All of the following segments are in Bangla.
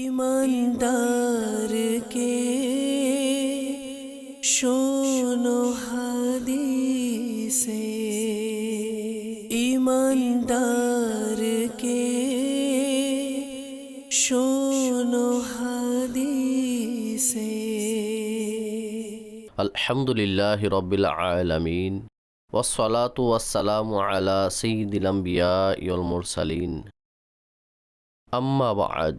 ইমানদার কে শোনো হাদিসে ইমানদার কে শোনো হাদিসে আলহামদুলিল্লাহ রবিল আলমিন ওসলাত ওয়াসালাম আলা সঈদুল আম্বিয়া ইয়ল মুরসালিন আম্মা বাদ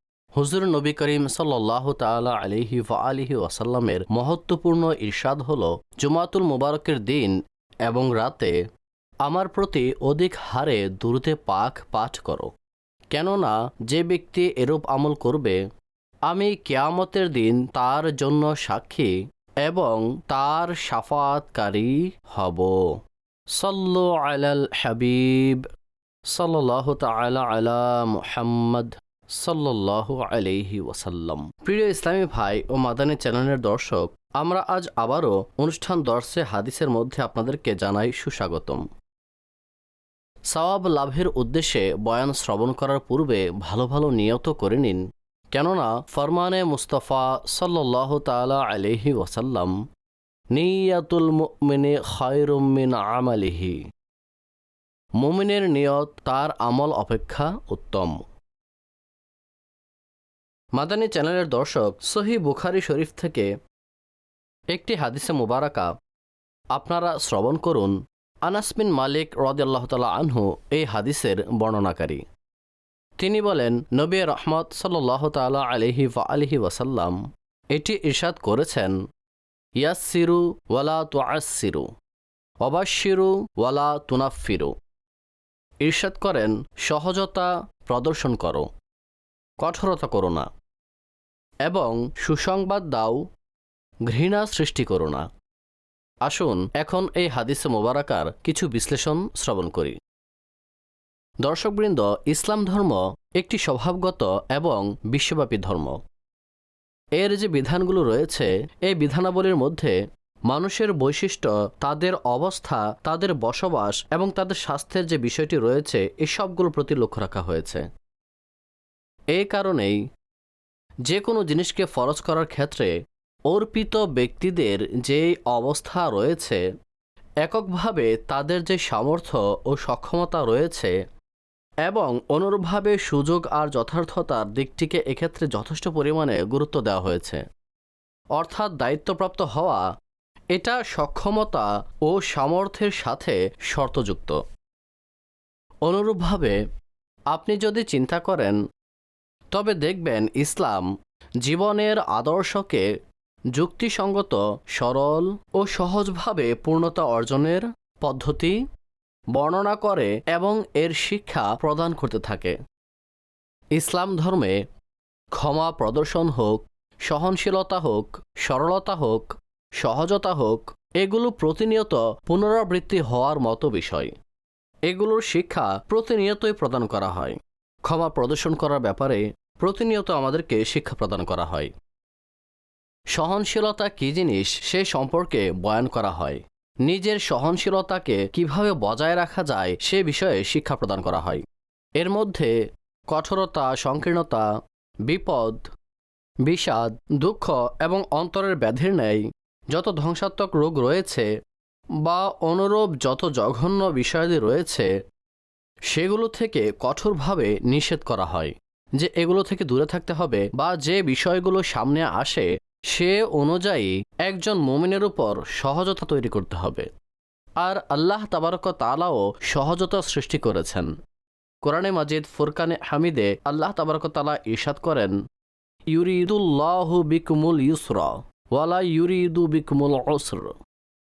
হুজুর নবী করিম সাল্লাহ তালা আলিহি আলিহি ওয়াসাল্লামের মহত্বপূর্ণ ইরশাদ হল, জুমাতুল মুবারকের দিন এবং রাতে আমার প্রতি অধিক হারে দুরুতে পাক পাঠ করো। কেননা যে ব্যক্তি এরূপ আমল করবে, আমি কেয়ামতের দিন তার জন্য সাক্ষী এবং তার সাফাতকারী হব। সল্লু আলাল হাবিব সাল্লাহ তালা আলা মুহাম্মদ। সাল্লাহ আলাইহি ওয়াসাল্লাম। প্রিয় ইসলামী ভাই ও মাদানী চ্যানেলের দর্শক, আমরা আজ আবারও অনুষ্ঠান দর্শে হাদিসের মধ্যে আপনাদেরকে জানাই সুস্বাগতম। সওয়াব লাভের উদ্দেশ্যে বয়ান শ্রবণ করার পূর্বে ভালো ভালো নিয়ত করে নিন। কেননা ফরমানে মুস্তফা সাল্লাহ তালা আলহি ওয়াসাল্লাম, নিয়াতুল মুমিনে খায়রুমিন আমালিহি। মুমিনের নিয়ত তার আমল অপেক্ষা উত্তম। মাদানী চ্যানেলের দর্শক সহি বুখারি শরীফ থেকে একটি হাদিসে মুবারাকা। আপনারা শ্রবণ করুন। আনাসমিন মালিক রদাল্লাহ তালা আনহু এই হাদিসের বর্ণনাকারী। তিনি বলেন, নবী রহমত সাল্লাহ তালা আলিহি আলিহি ওয়াসাল্লাম এটি ইরশাদ করেছেন ইয়াসিরু ওয়ালা তুয়াসিরু অবাশিরু ওয়ালা তুনাফিরু ঈর্ষাদ করেন, সহজতা প্রদর্শন করো, কঠোরতা করো না। এবং সুসংবাদ দাও, ঘৃণা সৃষ্টি করো না। আসুন, এখন এই হাদিসে মোবারাকার কিছু বিশ্লেষণ শ্রবণ করি। দর্শকবৃন্দ, ইসলাম ধর্ম একটি স্বভাবগত এবং বিশ্বব্যাপী ধর্ম। এর যে বিধানগুলো রয়েছে, এই বিধানাবলীর মধ্যে মানুষের বৈশিষ্ট্য, তাদের অবস্থা, তাদের বসবাস এবং তাদের স্বাস্থ্যের যে বিষয়টি রয়েছে এই সবগুলোর প্রতি লক্ষ্য রাখা হয়েছে। এই কারণেই যে কোনো জিনিসকে ফরজ করার ক্ষেত্রে অর্পিত ব্যক্তিদের যে অবস্থা রয়েছে, এককভাবে তাদের যে সামর্থ্য ও সক্ষমতা রয়েছে এবং অনুরূপভাবে সুযোগ আর যথার্থতার দিকটিকে এক্ষেত্রে যথেষ্ট পরিমাণে গুরুত্ব দেওয়া হয়েছে। অর্থাৎ দায়িত্বপ্রাপ্ত হওয়া, এটা সক্ষমতা ও সামর্থ্যের সাথে শর্তযুক্ত। অনুরূপভাবে, আপনি যদি চিন্তা করেন তবে দেখবেন ইসলাম জীবনের আদর্শকে যুক্তিসঙ্গত, সরল ও সহজভাবে পূর্ণতা অর্জনের পদ্ধতি বর্ণনা করে এবং এর শিক্ষা প্রদান করতে থাকে। ইসলাম ধর্মে ক্ষমা প্রদর্শন হোক, সহনশীলতা হোক, সরলতা হোক, সহজতা হোক, এগুলো প্রতিনিয়ত পুনরাবৃত্তি হওয়ার মতো বিষয়। এগুলোর শিক্ষা প্রতিনিয়তই প্রদান করা হয়। ক্ষমা প্রদর্শন করার ব্যাপারে প্রতিনিয়ত আমাদেরকে শিক্ষা প্রদান করা হয়। সহনশীলতা কী জিনিস সে সম্পর্কে বয়ান করা হয়। নিজের সহনশীলতাকে কীভাবে বজায় রাখা যায় সে বিষয়ে শিক্ষা প্রদান করা হয়। এর মধ্যে কঠোরতা, সংকীর্ণতা, বিপদ, বিষাদ, দুঃখ এবং অন্তরের ব্যাধির ন্যায় যত ধ্বংসাত্মক রোগ রয়েছে বা অনুরূপ যত জঘন্য বিষয়াদি রয়েছে, সেগুলো থেকে কঠোরভাবে নিষেধ করা হয়। যে এগুলো থেকে দূরে থাকতে হবে বা যে বিষয়গুলো সামনে আসে, সে অনুযায়ী একজন মোমিনের উপর সহজতা তৈরি করতে হবে। আর আল্লাহ তাবারক তালাও সহজতা সৃষ্টি করেছেন। কোরআনে মাজিদ ফুরকানে হামিদে আল্লাহ তাবারক তালা ইরশাদ করেন, ইউরিদুল্লাহু বিকমুল ইউসরা ওয়ালা ইউরিদু বিকমুল অসর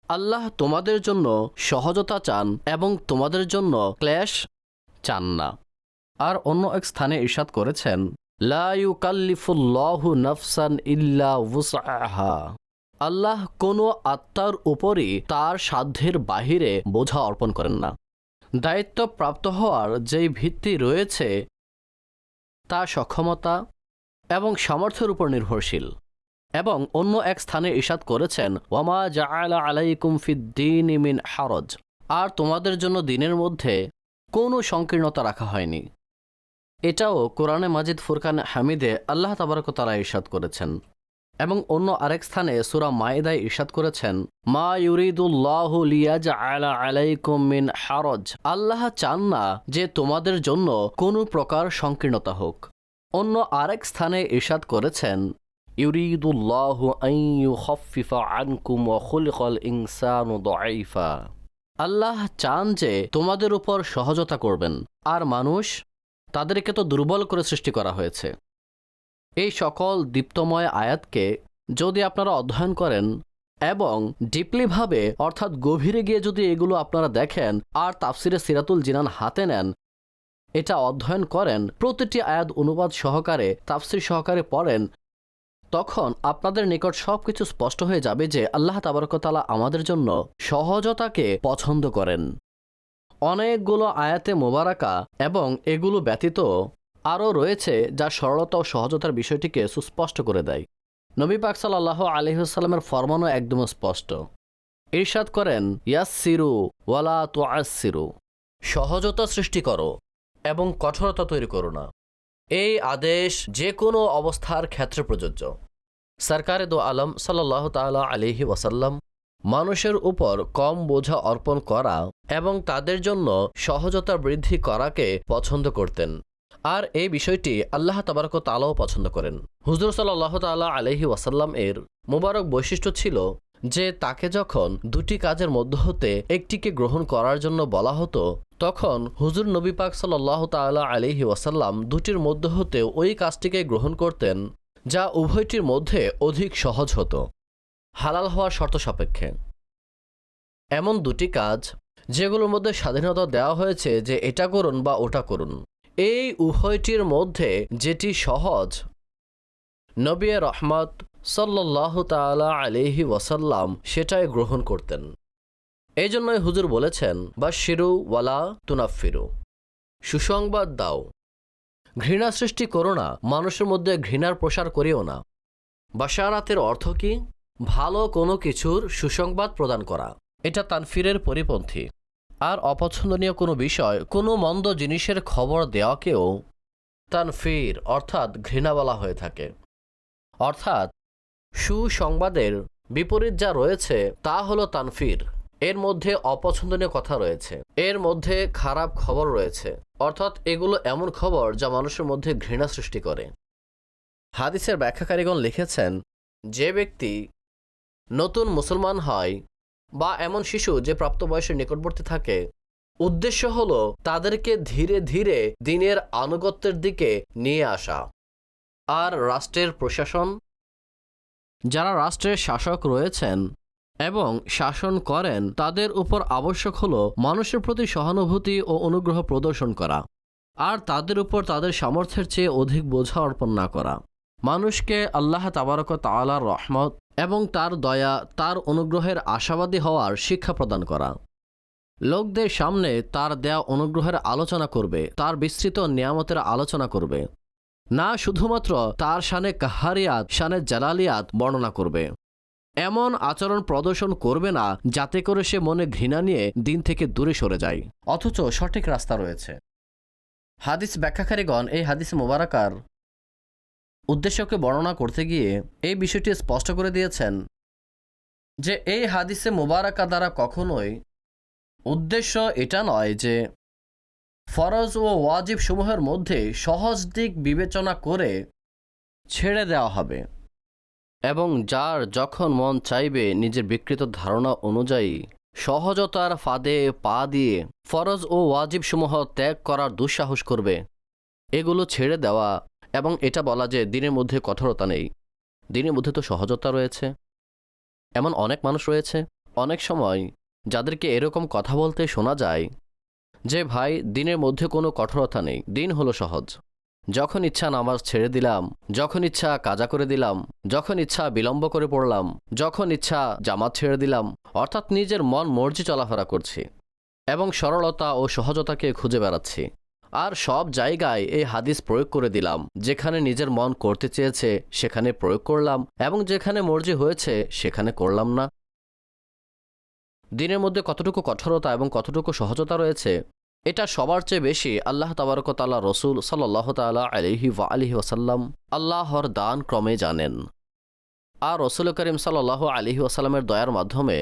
আল্লাহ তোমাদের জন্য সহজতা চান এবং তোমাদের জন্য ক্ল্যাশ চান না। আর অন্য এক স্থানে ইরশাদ করেছেন, লা ইউকাল্লিফুল্লাহু নাফসান ইল্লা ওয়ুসআহা। আল্লাহ কোনো আত্মার উপরই তার সাধ্যের বাহিরে বোঝা অর্পণ করেন না। দায়িত্ব প্রাপ্ত হওয়ার যেই ভিত্তি রয়েছে, তা সক্ষমতা এবং সামর্থ্যের উপর নির্ভরশীল। এবং অন্য এক স্থানে ইশাদ করেছেন, ওয়ামা জাআলা আলাইকুম ফিদ্দিন মিন হারজ। আর তোমাদের জন্য দিনের মধ্যে কোনো সংকীর্ণতা রাখা হয়নি। এটাও কোরআনে মাজিদ ফুরকান হামিদে আল্লাহ তাবারকতালা ইরশাদ করেছেন। এবং অন্য আরেক স্থানে সুরা মায়েদায় ইরশাদ করেছেন, মা ইউরিদুল্লাহ লিয়াজ আলা আলাইকুম মিন হারজ। আল্লাহ চান না যে তোমাদের জন্য কোনো প্রকার সংকীর্ণতা হোক। অন্য আরেক স্থানে ইরশাদ করেছেন আনকুম আল্লাহ চান যে তোমাদের উপর সহজতা করবেন, আর মানুষ তাদেরকে তো দুর্বল করে সৃষ্টি করা হয়েছে। এই সকল দীপ্তময় আয়াতকে যদি আপনারা অধ্যয়ন করেন এবং ডিপলিভাবে অর্থাৎ গভীরে গিয়ে যদি এগুলো আপনারা দেখেন আর তাফসিরে সিরাতুল জিনান হাতে নেন, এটা অধ্যয়ন করেন, প্রতিটি আয়াত অনুবাদ সহকারে, তাফসির সহকারে পড়েন, তখন আপনাদের নিকট সব কিছু স্পষ্ট হয়ে যাবে যে আল্লাহ তাবারকতালা আমাদের জন্য সহজতাকে পছন্দ করেন। অনেকগুলো আয়াতে মোবারাকা এবং এগুলো ব্যতীত আরও রয়েছে যা সরলতা ও সহজতার বিষয়টিকে সুস্পষ্ট করে দেয়। নবী পাক সাল্লাহ আলহিহাস্লামের ফরমানও একদম স্পষ্ট। ইরশাদ করেন ইয়াসিরু ওয়ালা তোয়াসিরু সহজতা সৃষ্টি করো এবং কঠোরতা তৈরি করো না। এই আদেশ যে কোনো অবস্থার ক্ষেত্রে প্রযোজ্য। সরকারে দো আলম সাল্লাহ তালা আলিহি ওয়াসাল্লাম মানুষের উপর কম বোঝা অর্পণ করা এবং তাদের জন্য সহজতা বৃদ্ধি করাকে পছন্দ করতেন। আর এই বিষয়টি আল্লাহ তাবারক তালাও পছন্দ করেন। হুজুর সাল্লাহ তাল্লাহ আলহি ওয়াসাল্লাম এর মুবারক বৈশিষ্ট্য ছিল যে, তাকে যখন দুটি কাজের মধ্য হতে একটিকে গ্রহণ করার জন্য বলা হতো, তখন হুজুর নবী পাক সাল্লাহ তাল্লাহ আলহি ওয়াসাল্লাম দুটির মধ্য হতে ওই কাজটিকে গ্রহণ করতেন, যা উভয়টির মধ্যে অধিক সহজ হতো। হালাল হওয়ার শর্ত সাপেক্ষে। এমন দুটি কাজ, যেগুলোর মধ্যে স্বাধীনতা দেওয়া হয়েছে যে এটা করুন বা ওটা করুন। এই উভয়টির মধ্যে যেটি সহজ, নবী রহমত সাল্লাহ তালা আলিহি ওয়াসাল্লাম সেটাই গ্রহণ করতেন। এই জন্যই হুজুর বলেছেন বা শিরু ওয়ালা তুনাফিরু সুসংবাদ দাও। ঘৃণা সৃষ্টি করো না, মানুষের মধ্যে ঘৃণার প্রসার করিও না। বাসারাতের অর্থ কি? ভালো কোনো কিছুর সুসংবাদ প্রদান করা। এটা তানফিরের পরিপন্থী। আর অপছন্দনীয় কোনো বিষয়, কোনো মন্দ জিনিসের খবর দেওয়াকেও তানফির অর্থাৎ ঘৃণা বলা হয়ে থাকে। অর্থাৎ সুসংবাদের বিপরীত যা রয়েছে, তা হলো তানফির। এর মধ্যে অপছন্দনীয় কথা রয়েছে। এর মধ্যে খারাপ খবর রয়েছে। অর্থাৎ এগুলো এমন খবর যা মানুষের মধ্যে ঘৃণা সৃষ্টি করে। হাদিসের ব্যাখ্যাকারীগণ লিখেছেন, যে ব্যক্তি নতুন মুসলমান হয় বা এমন শিশু যে প্রাপ্তবয়সের নিকটবর্তী থাকে। উদ্দেশ্য হল তাদেরকে ধীরে ধীরে দিনের আনুগত্যের দিকে নিয়ে আসা। আর রাষ্ট্রের প্রশাসন? যারা রাষ্ট্রের শাসক রয়েছেন এবং শাসন করেন, তাদের উপর আবশ্যক হল মানুষের প্রতি সহানুভূতি ও অনুগ্রহ প্রদর্শন করা। আর তাদের উপর তাদের সামর্থ্যের চেয়ে অধিক বোঝা অর্পণ না করা। মানুষকে আল্লাহ তাবারক তালার রহমত এবং তার দয়া, তার অনুগ্রহের আশাবাদী হওয়ার শিক্ষা প্রদান করা। লোকদের সামনে তার দেয়া অনুগ্রহের আলোচনা করবে, তার বিস্তৃত নিয়ামতের আলোচনা করবে। না শুধুমাত্র তার শানে কাহারিয়াত, শানে জালালিয়াত বর্ণনা করবে। এমন আচরণ প্রদর্শন করবে না, যাতে করে সে মনে ঘৃণা নিয়ে দিন থেকে দূরে সরে যায়। অথচ সঠিক রাস্তা রয়েছে। হাদিস ব্যাখ্যাকারীগণ এই হাদিস মোবারকার উদ্দেশ্যকে বর্ণনা করতে গিয়ে এই বিষয়টি স্পষ্ট করে দিয়েছেন যে এই হাদিসে মোবারকা দ্বারা কখনোই উদ্দেশ্য এটা নয় যে ফরজ ও ওয়াজিব সমূহের মধ্যে সহজ দিক বিবেচনা করে ছেড়ে দেওয়া হবে এবং যার যখন মন চাইবে নিজের বিকৃত ধারণা অনুযায়ী সহজতার ফাঁদে পা দিয়ে ফরজ ও ওয়াজিব সমূহ ত্যাগ করার দুঃসাহস করবে, এগুলো ছেড়ে দেওয়া এবং এটা বলা যে দিনের মধ্যে কঠোরতা নেই। দিনের মধ্যে তো সহজতা রয়েছে। এমন অনেক মানুষ রয়েছে, অনেক সময় যাদেরকে এরকম কথা বলতে শোনা যায় যে, ভাই, দিনের মধ্যে কোনো কঠোরতা নেই, দিন হলো সহজ। যখন ইচ্ছা নামাজ ছেড়ে দিলাম, যখন ইচ্ছা কাজা করে দিলাম, যখন ইচ্ছা বিলম্ব করে পড়লাম, যখন ইচ্ছা জামাত ছেড়ে দিলাম, অর্থাৎ নিজের মন মর্জি চলাফেরা করছি এবং সরলতা ও সহজতাকে খুঁজে বেড়াচ্ছি। আর সব জায়গায় এই হাদিস প্রয়োগ করে দিলাম। যেখানে নিজের মন করতে চেয়েছে, সেখানে প্রয়োগ করলাম এবং যেখানে মর্জি হয়েছে, সেখানে করলাম না। দিনের মধ্যে কতটুকু কঠোরতা এবং কতটুকু সহজতা রয়েছে, এটা সবার চেয়ে বেশি আল্লাহ তাবারকতাল্লাহ রসুল সাল্লাহ তালা আলহি ওয়া আলহি ওসাল্লাম আল্লাহর দান ক্রমে জানেন। আর রসুল করিম সাল্লাহ আলহি ওসাল্লামের দয়ার মাধ্যমে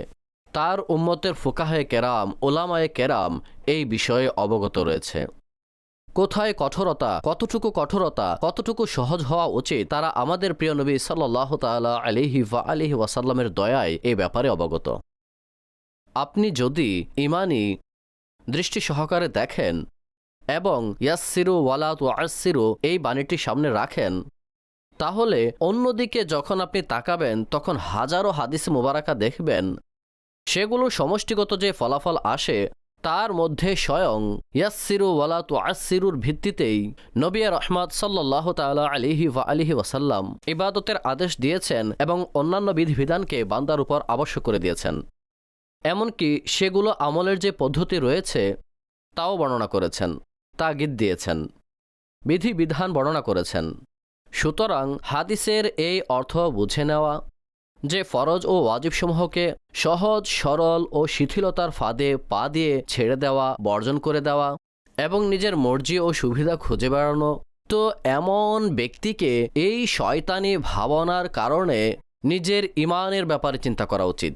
তার উম্মতের ফুকাহে কেরাম, ওলামায়ে কেরাম এই বিষয়ে অবগত রয়েছে। কোথায় কঠোরতা, কতটুকু কঠোরতা, কতটুকু সহজ হওয়া উচিত, তারা আমাদের প্রিয় নবী সাল্লাহ তালা আলিহি ওয়া আলিহি ওয়াসাল্লামের দয়ায় এ ব্যাপারে অবগত। আপনি যদি ইমানি দৃষ্টি সহকারে দেখেন এবং ইয়াসিরু ওয়ালা তু আসিরু এই বাণীটি সামনে রাখেন, তাহলে অন্যদিকে যখন আপনি তাকাবেন, তখন হাজারো হাদিস মুবারাকা দেখবেন, সেগুলো সমষ্টিগত যে ফলাফল আসে তার মধ্যে স্বয়ং ইয়াসিরু ওয়ালা তু আসিরুর ভিত্তিতেই নবিয়া রহমাদ সাল্লাহ তালা আলিহি ওয়া আলিহি ওয়াসাল্লাম ইবাদতের আদেশ দিয়েছেন এবং অন্যান্য বিধিবিধানকে বান্দার উপর আবশ্যক করে দিয়েছেন। এমনকি সেগুলো আমলের যে পদ্ধতি রয়েছে, তাও বর্ণনা করেছেন, তাগিদ দিয়েছেন, বিধিবিধান বর্ণনা করেছেন। সুতরাং হাদিসের এই অর্থ বুঝে নেওয়া যে ফরজ ও ওয়াজিবসমূহকে সহজ, সরল ও শিথিলতার ফাঁদে পা দিয়ে ছেড়ে দেওয়া, বর্জন করে দেওয়া এবং নিজের মর্জি ও সুবিধা খুঁজে বেড়ানো, তো এমন ব্যক্তিকে এই শয়তানি ভাবনার কারণে নিজের ইমানের ব্যাপারে চিন্তা করা উচিত।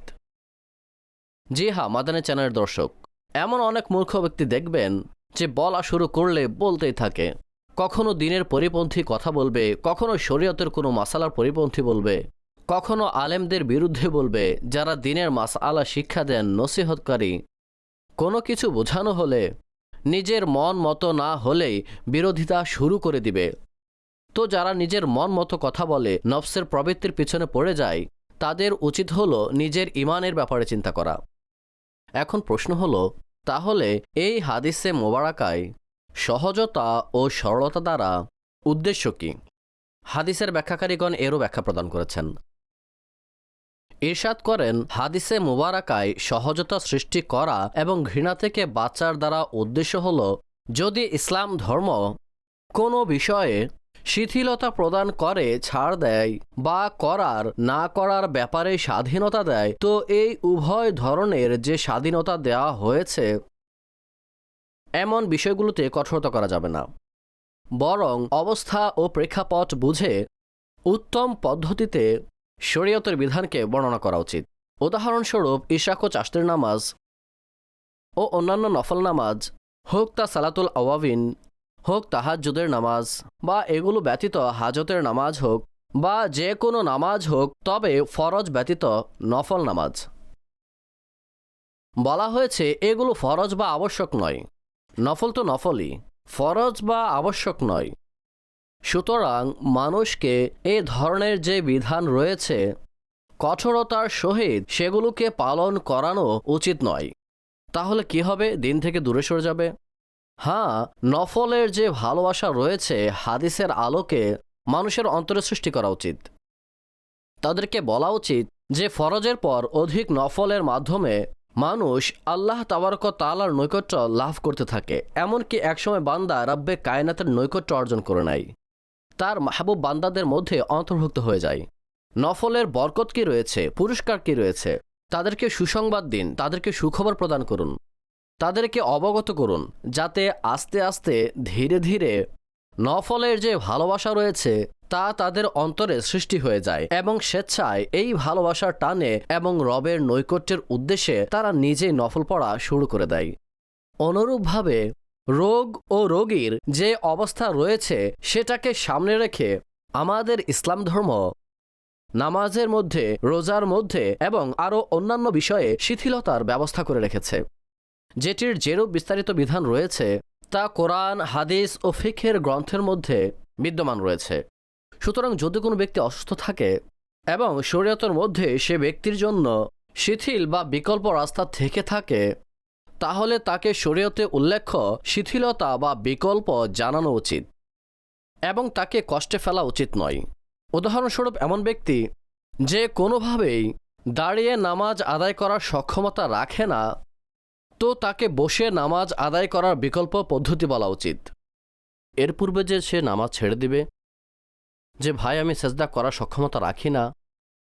জি হা মাদানে চ্যানেলের দর্শক, এমন অনেক মূর্খ ব্যক্তি দেখবেন যে বলা শুরু করলে বলতেই থাকে, কখনো দিনের পরিপন্থী কথা বলবে, কখনো শরীয়তের কোনো মাসালার পরিপন্থী বলবে কখনো আলেমদের বিরুদ্ধে বলবে, যারা দিনের মাসআলা শিক্ষা দেন, নসিহতকারী। কোনো কিছু বোঝানো হলে, নিজের মন মতো না হলেই বিরোধিতা শুরু করে দিবে। তো যারা নিজের মন মতো কথা বলে, নফসের প্রবৃত্তির পিছনে পড়ে যায়, তাদের উচিত হলো নিজের ইমানের ব্যাপারে চিন্তা করা। এখন প্রশ্ন হলো, তাহলে এই হাদিসে মোবারাকায় সহজতা ও সরলতা দ্বারা উদ্দেশ্য কি? হাদিসের ব্যাখ্যাকারীগণ এরও ব্যাখ্যা প্রদান করেছেন। ইরশাদ করেন, হাদিসে মুবারাকায় সহজতা সৃষ্টি করা এবং ঘৃণা থেকে বাঁচার দ্বারা উদ্দেশ্য হল, যদি ইসলাম ধর্ম কোনো বিষয়ে শিথিলতা প্রদান করে, ছাড় দেয় বা করার, না করার ব্যাপারে স্বাধীনতা দেয়, তো এই উভয় ধরনের যে স্বাধীনতা দেওয়া হয়েছে, এমন বিষয়গুলোতে কঠোরতা করা যাবে না। বরং অবস্থা ও প্রেক্ষাপট বুঝে উত্তম পদ্ধতিতে শরীয়তের বিধানকে বর্ণনা করা উচিত। উদাহরণস্বরূপ, ইশাক ও চাষতের নামাজ ও অন্যান্য নফল নামাজ, হোক তা সালাতুল আওয়াবিন, হোক তাহাজ্জুদের নামাজ, বা এগুলো ব্যতীত হাজতের নামাজ হোক, বা যে কোনো নামাজ হোক, তবে ফরজ ব্যতীত নফল নামাজ। বলা হয়েছে, এগুলো ফরজ বা আবশ্যক নয়। নফল তো নফলই, ফরজ বা আবশ্যক নয়। সুতরাং মানুষকে এ ধরনের যে বিধান রয়েছে, কঠোরতার সহিত সেগুলোকে পালন করানো উচিত নয়। তাহলে কি হবে? দিন থেকে দূরে সরে যাবে। হ্যাঁ নফলের যে ভালোবাসা রয়েছে, হাদিসের আলোকে মানুষের অন্তরে সৃষ্টি করা উচিত। তাদেরকে বলা উচিত যে, ফরজের পর অধিক নফলের মাধ্যমে মানুষ আল্লাহ তাবারক তালার নৈকট্য লাভ করতে থাকে। এমনকি একসময় বান্দা রাব্বে কায়নাতের নৈকট্য অর্জন করে নেয় তার মাহবুব বান্দাদের মধ্যে অন্তর্ভুক্ত হয়ে যায়। নফলের বরকত কি রয়েছে? পুরস্কার কি রয়েছে? তাদেরকে সুসংবাদ দিন, তাদেরকে সুখবর প্রদান করুন। তাদেরকে অবগত করুন, যাতে আস্তে আস্তে ধীরে ধীরে নফলের যে ভালোবাসা রয়েছে, তা তাদের অন্তরে সৃষ্টি হয়ে যায় এবং স্বেচ্ছায় এই ভালোবাসার টানে এবং রবের নৈকট্যের উদ্দেশ্যে তারা নিজেই নফল পড়া শুরু করে দেয়। অনুরূপভাবে রোগ ও রোগীর যে অবস্থা রয়েছে সেটাকে সামনে রেখে আমাদের ইসলাম ধর্ম, নামাজের মধ্যে, রোজার মধ্যে এবং আরও অন্যান্য বিষয়ে শিথিলতার ব্যবস্থা করে রেখেছে। যেটির যেরূপ বিস্তারিত বিধান রয়েছে, তা কোরআন, হাদিস ও ফিখের গ্রন্থের মধ্যে বিদ্যমান রয়েছে। সুতরাং যদি কোনো ব্যক্তি অসুস্থ থাকে এবং শরীয়তের মধ্যে সে ব্যক্তির জন্য শিথিল বা বিকল্প রাস্তা থেকে থাকে তাহলে তাকে শরীয়তে উল্লেখ্য শিথিলতা বা বিকল্প জানানো উচিত এবং তাকে কষ্টে ফেলা উচিত নয়। উদাহরণস্বরূপ এমন ব্যক্তি যে কোনোভাবেই দাঁড়িয়ে নামাজ আদায় করার সক্ষমতা রাখে না, তো তাকে বসে নামাজ আদায় করার বিকল্প পদ্ধতি বলা উচিত। এর পূর্বে যে সে নামাজ ছেড়ে দিবে, যে ভাই আমি সেজদা করার সক্ষমতা রাখি না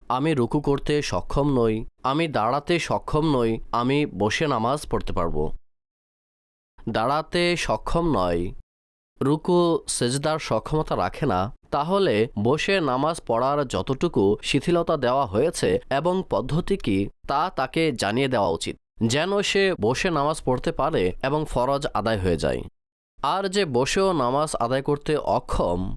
আমি রুকু করতে সক্ষম নই, আমি দাঁড়াতে সক্ষম নই, আমি বসে নামাজ পড়তে পারব। দাঁড়াতে সক্ষম নয়। রুকু সেজদার সক্ষমতা রাখে না, তাহলে বসে নামাজ পড়ার যতটুকু শিথিলতা দেওয়া হয়েছে এবং পদ্ধতি কি, তা তাকে জানিয়ে দেওয়া উচিত। যেন সে বসে নামাজ পড়তে পারে এবং ফরজ আদায় হয়ে যায়। আর যে বসেও নামাজ আদায় করতে অক্ষম,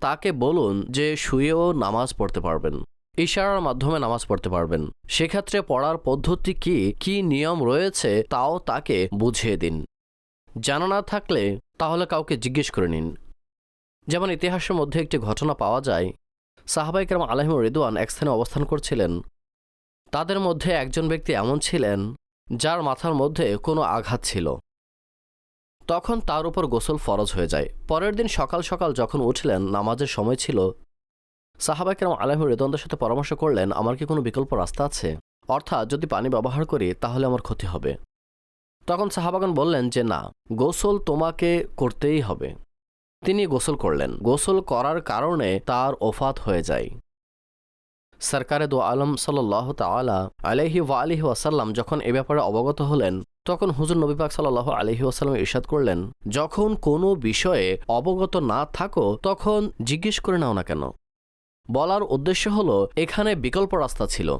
তাকে বলুন যে শুয়েও নামাজ পড়তে পারবেন। ইশারার মাধ্যমে নামাজ পড়তে পারবেন। সেক্ষেত্রে পড়ার পদ্ধতি কি কি নিয়ম রয়েছে, তাও তাকে বুঝিয়ে দিন। জানা না থাকলে তাহলে কাউকে জিজ্ঞেস করে নিন। যেমন ইতিহাসের মধ্যে একটি ঘটনা পাওয়া যায় সাহাবাইকরাম আলহিম রিদওয়ান এক স্থানে অবস্থান করছিলেন। তাদের মধ্যে একজন ব্যক্তি এমন ছিলেন, যার মাথার মধ্যে কোনো আঘাত ছিল। তখন তার উপর গোসল ফরজ হয়ে যায়। পরের দিন সকাল সকাল যখন উঠলেন, নামাজের সময় ছিল সাহাবাইকরাম আলহিম রিদওয়ানদের সাথে পরামর্শ করলেন, আমার কি কোনো বিকল্প রাস্তা আছে? অর্থাৎ যদি পানি ব্যবহার করি, তাহলে আমার ক্ষতি হবে। তখন সাহাবাগান বললেন যে, না, গোসল তোমাকে করতেই হবে। তিনি গোসল করলেন। গোসল করার কারণে তার ওফাত হয়ে যায়। সরকারে দো আলম সাল্লাহ তালা আলহি ওয়া আলহি ওয়াসাল্লাম যখন এ ব্যাপারে অবগত হলেন, তখন হুজুর নবী পাক সাল্লাহ আলহি ওয়াসাল্লাম ইরশাদ করলেন, যখন কোনো বিষয়ে অবগত না থাকো, তখন জিজ্ঞেস করে নাও না কেন? বলার উদ্দেশ্য হলো, এখানে বিকল্প রাস্তা ছিল।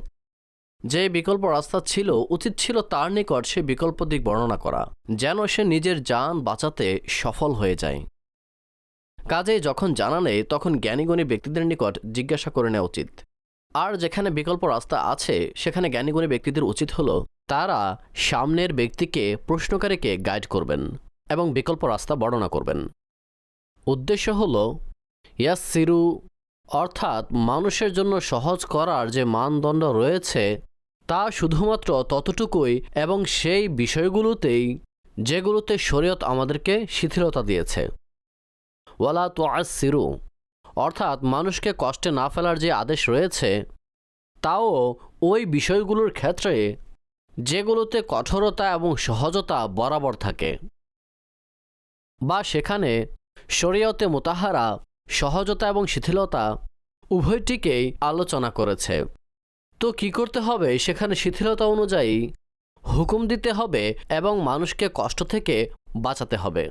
যে বিকল্প রাস্তা ছিল, উচিত ছিল তার নিকট সে বিকল্প দিক বর্ণনা করা, যেন সে নিজের যান বাঁচাতে সফল হয়ে যায়। কাজে যখন জানা নেই, তখন জ্ঞানীগুণী ব্যক্তিদের নিকট জিজ্ঞাসা করে নেওয়া উচিত। আর যেখানে বিকল্প রাস্তা আছে, সেখানে জ্ঞানীগুণী ব্যক্তিদের উচিত হলো, তারা সামনের ব্যক্তিকে, প্রশ্নকারীকে গাইড করবেন এবং বিকল্প রাস্তা বর্ণনা করবেন। উদ্দেশ্য হল ইয়াসিরু অর্থাৎ মানুষের জন্য সহজ করার যে মানদণ্ড রয়েছে, তা শুধুমাত্র ততটুকুই এবং সেই বিষয়গুলোতেই যেগুলোতে শরীয়ত আমাদেরকে শিথিলতা দিয়েছে। ওয়ালা তো সিরু অর্থাৎ মানুষকে কষ্টে না ফেলার যে আদেশ রয়েছে, তাও ওই বিষয়গুলোর ক্ষেত্রে যেগুলোতে কঠোরতা এবং সহজতা বরাবর থাকে। বা সেখানে শরীয়তে মোতাহারা সহজতা এবং শিথিলতা উভয়টিকেই আলোচনা করেছে। তো কি করতে হবে? সেখানে শিথিলতা অনুযায়ী হুকুম দিতে হবে এবং মানুষকে কষ্ট থেকে বাঁচাতে হবে।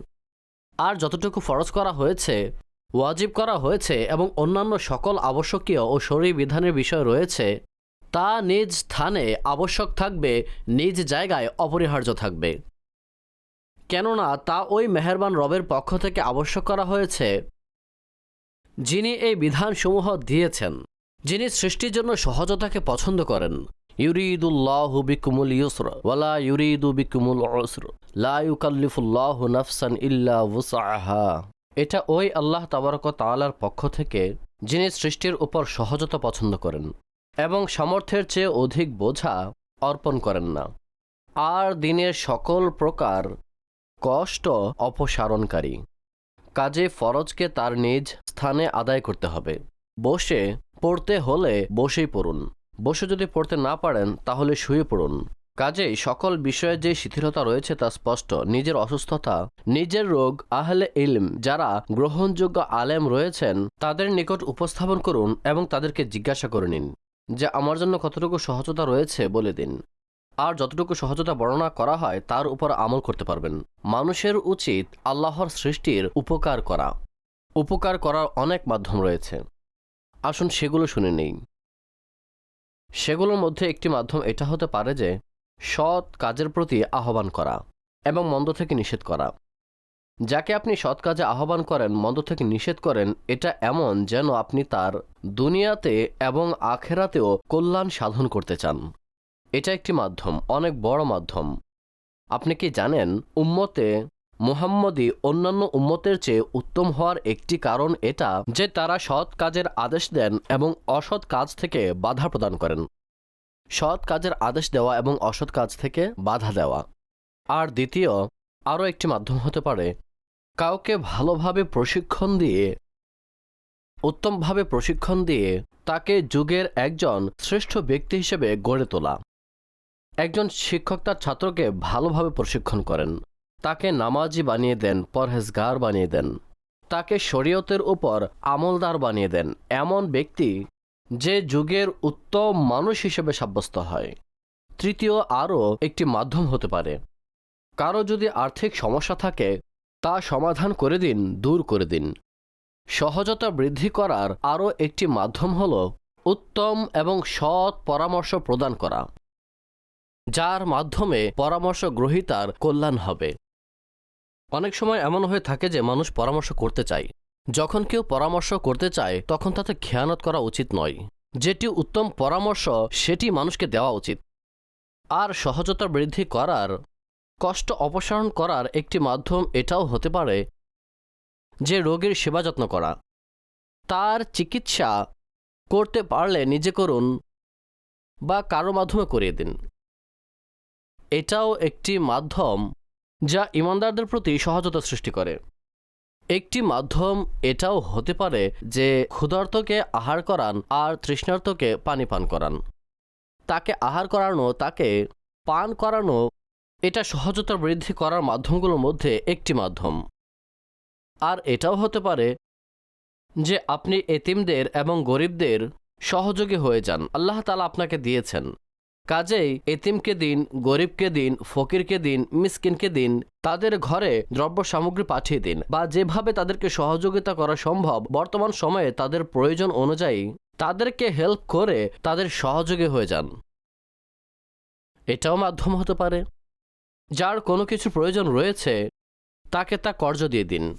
আর যতটুকু ফরজ করা হয়েছে, ওয়াজিব করা হয়েছে এবং অন্যান্য সকল আবশ্যকীয় ও শরীর বিধানের বিষয় রয়েছে, তা নিজ স্থানে আবশ্যক থাকবে, নিজ জায়গায় অপরিহার্য থাকবে। কেননা তা ওই মেহেরবান রবের পক্ষ থেকে আবশ্যক করা হয়েছে যিনি এই বিধানসমূহ দিয়েছেন, যিনি সৃষ্টির জন্য সহজতাকে পছন্দ করেন বিকুমুল ইউরিদু বিকুমুল নাফসান এটা ওই আল্লাহ তাবারক তাআলার পক্ষ থেকে যিনি সৃষ্টির উপর সহজতা পছন্দ করেন এবং সামর্থ্যের চেয়ে অধিক বোঝা অর্পণ করেন না। আর দিনের সকল প্রকার কষ্ট অপসারণকারী। কাজে ফরজকে তার নিজ স্থানে আদায় করতে হবে। বসে পড়তে হলে বসেই পড়ুন। বসে যদি পড়তে না পারেন, তাহলে শুয়ে পড়ুন। কাজেই সকল বিষয়ে যে শিথিলতা রয়েছে তা স্পষ্ট। নিজের অসুস্থতা, নিজের রোগ, আহলে ইলম যারা গ্রহণযোগ্য আলেম রয়েছেন, তাদের নিকট উপস্থাপন করুন এবং তাদেরকে জিজ্ঞাসা করে নিন যে, আমার জন্য কতটুকু সহজতা রয়েছে? বলে দিন। আর যতটুকু সহজতা বর্ণনা করা হয়, তার উপর আমল করতে পারবেন। মানুষের উচিত আল্লাহর সৃষ্টির উপকার করা। উপকার করার অনেক মাধ্যম রয়েছে। আসুন সেগুলো শুনে নেই। সেগুলোর মধ্যে একটি মাধ্যম এটা হতে পারে যে, সৎ কাজের প্রতি আহ্বান করা এবং মন্দ থেকে নিষেধ করা। যাকে আপনি সৎ কাজে আহ্বান করেন, মন্দ থেকে নিষেধ করেন, এটা এমন যেন আপনি তার দুনিয়াতে এবং আখেরাতেও কল্যাণ সাধন করতে চান। এটা একটি মাধ্যম, অনেক বড় মাধ্যম। আপনি কি জানেন, উম্মতে মুহাম্মদী অন্যান্য উম্মতের চেয়ে উত্তম হওয়ার একটি কারণ এটা যে তারা সৎ কাজের আদেশ দেন এবং অসৎ কাজ থেকে বাধা প্রদান করেন। সৎ কাজের আদেশ দেওয়া এবং অসৎ কাজ থেকে বাধা দেওয়া। আর দ্বিতীয়, আরও একটি মাধ্যম হতে পারে, কাউকে ভালোভাবে প্রশিক্ষণ দিয়ে, উত্তমভাবে প্রশিক্ষণ দিয়ে তাকে যুগের একজন শ্রেষ্ঠ ব্যক্তি হিসেবে গড়ে তোলা। একজন শিক্ষক তার ছাত্রকে ভালোভাবে প্রশিক্ষণ করেন। তাকে নামাজি বানিয়ে দেন, পরহেজগার বানিয়ে দেন। তাকে শরীয়তের উপর আমলদার বানিয়ে দেন। এমন ব্যক্তি যে যুগের উত্তম মানুষ হিসেবে সাব্যস্ত হয়। তৃতীয় আরও একটি মাধ্যম হতে পারে। কারও যদি আর্থিক সমস্যা থাকে, তা সমাধান করে দিন, দূর করে দিন। সহজতা বৃদ্ধি করার আরও একটি মাধ্যম হল উত্তম এবং সৎ পরামর্শ প্রদান করা। যার মাধ্যমে পরামর্শ গ্রহীতার কল্যাণ হবে। অনেক সময় এমন হয়ে থাকে যে মানুষ পরামর্শ করতে চায়। যখন কেউ পরামর্শ করতে চায়, তখন তাতে খেয়ানত করা উচিত নয়। যেটি উত্তম পরামর্শ, সেটি মানুষকে দেওয়া উচিত। আর সহজতা বৃদ্ধি করার, কষ্ট অপসারণ করার একটি মাধ্যম এটাও হতে পারে যে রোগীর সেবা যত্ন করা। তার চিকিৎসা করতে পারলে নিজে করুন বা কারও মাধ্যমে করিয়ে দিন। এটাও একটি মাধ্যম যা ইমানদারদের প্রতি সহজতা সৃষ্টি করে। একটি মাধ্যম এটাও হতে পারে যে ক্ষুধার্তকে আহার করান আর তৃষ্ণার্তকে পানি পান করান। তাকে আহার করানো, তাকে পান করানো, এটা সহজতা বৃদ্ধি করার মাধ্যমগুলোর মধ্যে একটি মাধ্যম। আর এটাও হতে পারে যে আপনি এতিমদের এবং গরিবদের সহযোগী হয়ে যান। আল্লাহ তালা আপনাকে দিয়েছেন। কাজেই এতিমকে দিন, গরিবকে দিন, ফকিরকে দিন, মিসকিনকে দিন, তাদের ঘরে দ্রব্য সামগ্রী পাঠিয়ে দিন বা যেভাবে তাদেরকে সহযোগিতা করা সম্ভব বর্তমান সময়ে তাদের প্রয়োজন অনুযায়ী তাদেরকে হেল্প করে তাদের সহযোগী হয়ে যান। এটাও মাধ্যম হতে পারে। যার কোনো কিছু প্রয়োজন রয়েছে, তাকে তা কর্জ দিয়ে দিন।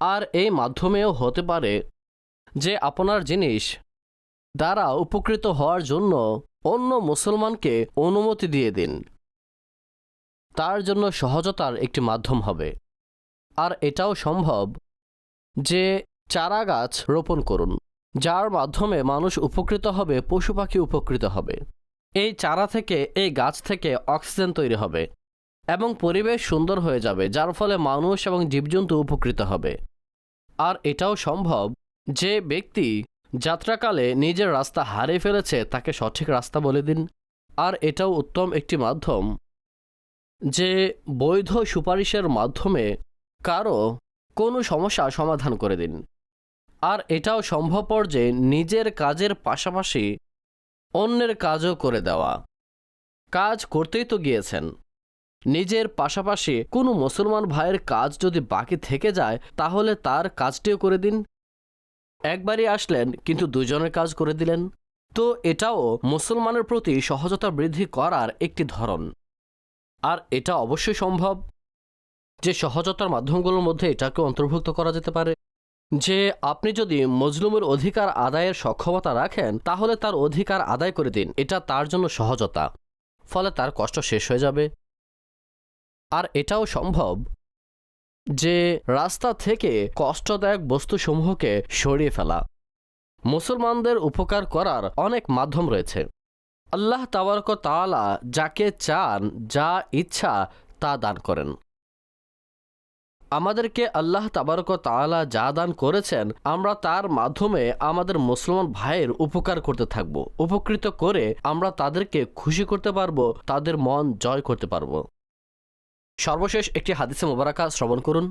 আর এই মাধ্যমেও হতে পারে যে আপনার জিনিস দ্বারা উপকৃত হওয়ার জন্য অন্য মুসলমানকে অনুমতি দিয়ে দিন। তার জন্য সহজতার একটি মাধ্যম হবে। আর এটাও সম্ভব যে চারা গাছ রোপণ করুন, যার মাধ্যমে মানুষ উপকৃত হবে, পশু পাখি উপকৃত হবে। এই চারা থেকে, এই গাছ থেকে অক্সিজেন তৈরি হবে এবং পরিবেশ সুন্দর হয়ে যাবে, যার ফলে মানুষ এবং জীবজন্তু উপকৃত হবে। আর এটাও সম্ভব যে ব্যক্তি যাত্রাকালে নিজের রাস্তা হারিয়ে ফেলেছে, তাকে সঠিক রাস্তা বলে দিন। আর এটাও উত্তম একটি মাধ্যম, যে বৈধ সুপারিশের মাধ্যমে কারও কোনো সমস্যা সমাধান করে দিন। আর এটাও সম্ভবপর যে নিজের কাজের পাশাপাশি অন্যের কাজও করে দেওয়া। কাজ করতেই তো গিয়েছেন। নিজের পাশাপাশি কোনো মুসলমান ভাইয়ের কাজ যদি বাকি থেকে যায়, তাহলে তার কাজটিও করে দিন। একবারই আসলেন, কিন্তু দুজনের কাজ করে দিলেন। তো এটাও মুসলমানের প্রতি সহজতা বৃদ্ধি করার একটি ধরন। আর এটা অবশ্যই সম্ভব যে সহজতার মাধ্যমগুলোর মধ্যে এটাকে অন্তর্ভুক্ত করা যেতে পারে। যে আপনি যদি মজলুমের অধিকার আদায়ের সক্ষমতা রাখেন, তাহলে তার অধিকার আদায় করে দিন। এটা তার জন্য সহজতা। ফলে তার কষ্ট শেষ হয়ে যাবে। আর এটাও সম্ভব যে রাস্তা থেকে কষ্টদায়ক বস্তুসমূহকে সরিয়ে ফেলা। মুসলমানদের উপকার করার অনেক মাধ্যম রয়েছে। আল্লাহ তাবারক তাআলা যাকে চান, যা ইচ্ছা, তা দান করেন। আমাদেরকে আল্লাহ তাবারক তাআলা যা দান করেছেন, আমরা তার মাধ্যমে আমাদের মুসলমান ভাইয়ের উপকার করতে থাকব। উপকৃত করে আমরা তাদেরকে খুশি করতে পারব, তাদের মন জয় করতে পারব। সর্বশেষ একটি হাদিসে মোবারকা শ্রবণ করুন।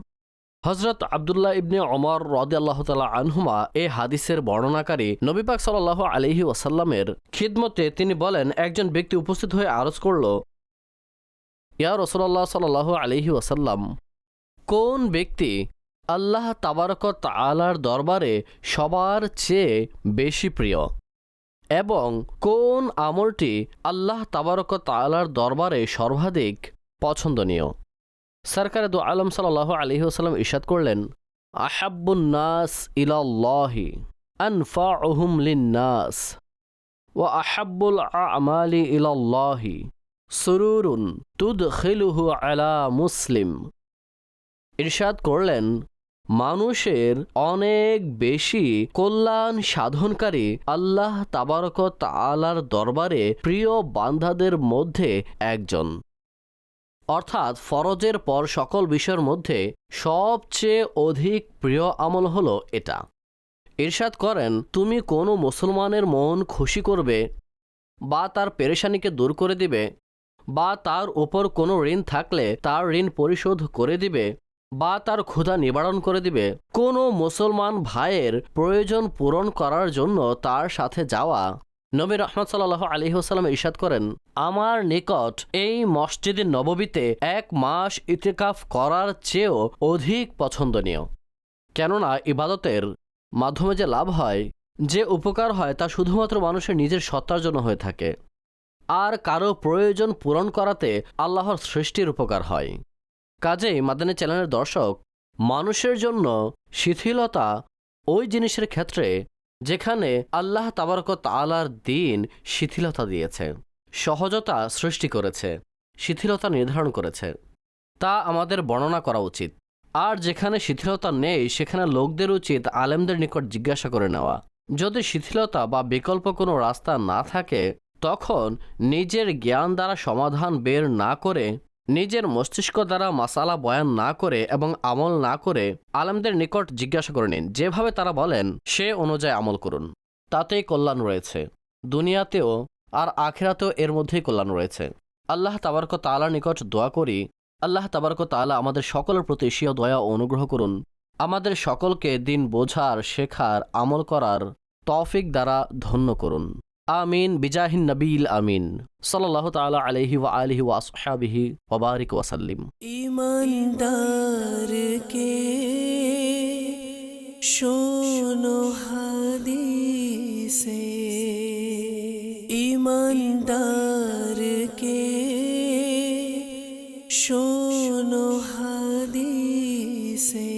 হজরত আবদুল্লাহ ইবনে অমর রদ আল্লাহ তালা আনহুমা এ হাদিসের বর্ণনাকারী নবীপাক সাল্লাহ আলহি ওয়াসাল্লামের খিদমতে তিনি বলেন, একজন ব্যক্তি উপস্থিত হয়ে আরজ করল, ইয়া রসল্লাহ সাল্লাহ আলহি ওয়াসাল্লাম, কোন ব্যক্তি আল্লাহ তাবারক তালার দরবারে সবার চেয়ে বেশি প্রিয়? এবং কোন আমলটি আল্লাহ তাবারক তালার দরবারে সর্বাধিক পছন্দনীয়। সরকার দু আলম সাল্লাহ আলহি আসাল্লাম ইশাদ করলেন, আহাব্বুন নাস ইলাল্লাহি, আনফাউহুম লিন্নাস ও আহাব্বুল আমালি ইলাল্লাহি, সুরুরুন তুদখিলুহু আলা মুসলিম। ইরশাদ করলেন, মানুষের অনেক বেশি কল্যাণ সাধনকারী আল্লাহ তাবারক তালার দরবারে প্রিয় বান্ধাদের মধ্যে একজন। অর্থাৎ ফরজের পর সকল বিষয়ের মধ্যে সবচেয়ে অধিক প্রিয় আমল হলো এটা। ইরশাদ করেন, তুমি কোনো মুসলমানের মন খুশি করবে বা তার পেরেশানিকে দূর করে দিবে বা তার উপর কোনো ঋণ থাকলে তার ঋণ পরিশোধ করে দিবে বা তার ক্ষুধা নিবারণ করে দিবে। কোনো মুসলমান ভাইয়ের প্রয়োজন পূরণ করার জন্য তার সাথে যাওয়া নবী রহমত সাল্লাহ আলী হোসালাম ইরশাদ করেন, আমার নিকট এই মসজিদে নববীতে এক মাস ইতিকাফ করার চেয়েও অধিক পছন্দনীয়। কেননা ইবাদতের মাধ্যমে যে লাভ হয়, যে উপকার হয় তা শুধুমাত্র মানুষের নিজের সত্তার জন্য হয়ে থাকে। আর কারও প্রয়োজন পূরণ করাতে আল্লাহর সৃষ্টির উপকার হয়। কাজেই মাদানী চ্যানেলের দর্শক, মানুষের জন্য শিথিলতা ওই জিনিসের ক্ষেত্রে যেখানে আল্লাহ তাবারক তালার দিন শিথিলতা দিয়েছে, সহজতা সৃষ্টি করেছে, শিথিলতা নির্ধারণ করেছে। তা আমাদের বর্ণনা করা উচিত। আর যেখানে শিথিলতা নেই, সেখানে লোকদের উচিত আলেমদের নিকট জিজ্ঞাসা করে নেওয়া। যদি শিথিলতা বা বিকল্প কোনো রাস্তা না থাকে, তখন নিজের জ্ঞান দ্বারা সমাধান বের না করে নিজের মস্তিষ্ক দ্বারা মাসালা বয়ান না করে এবং আমল না করে আলেমদের নিকট জিজ্ঞাসা করে নিন, যেভাবে তারা বলেন, সে অনুযায়ী আমল করুন। তাতেই কল্যাণ রয়েছে। দুনিয়াতেও আর আখেরাতেও এর মধ্যেই কল্যাণ রয়েছে। আল্লাহ তাবারক তালার নিকট দোয়া করি। আল্লাহ তাবারক তালা আমাদের সকলের প্রতি স্বীয় দয়া অনুগ্রহ করুন। আমাদের সকলকে দিন বোঝার, শেখার, আমল করার তৌফিক দ্বারা ধন্য করুন। আমিন, বিজাহিন নবীল আমিন। সাল্লাহ তালা আলহি ওয়া আলহি ওয়া আসহাবিহি ওবারিক ওয়াসাল্লিম ইমানদারকে শোনো হাদিসে। ইমানদারকে শোনো হাদিসে।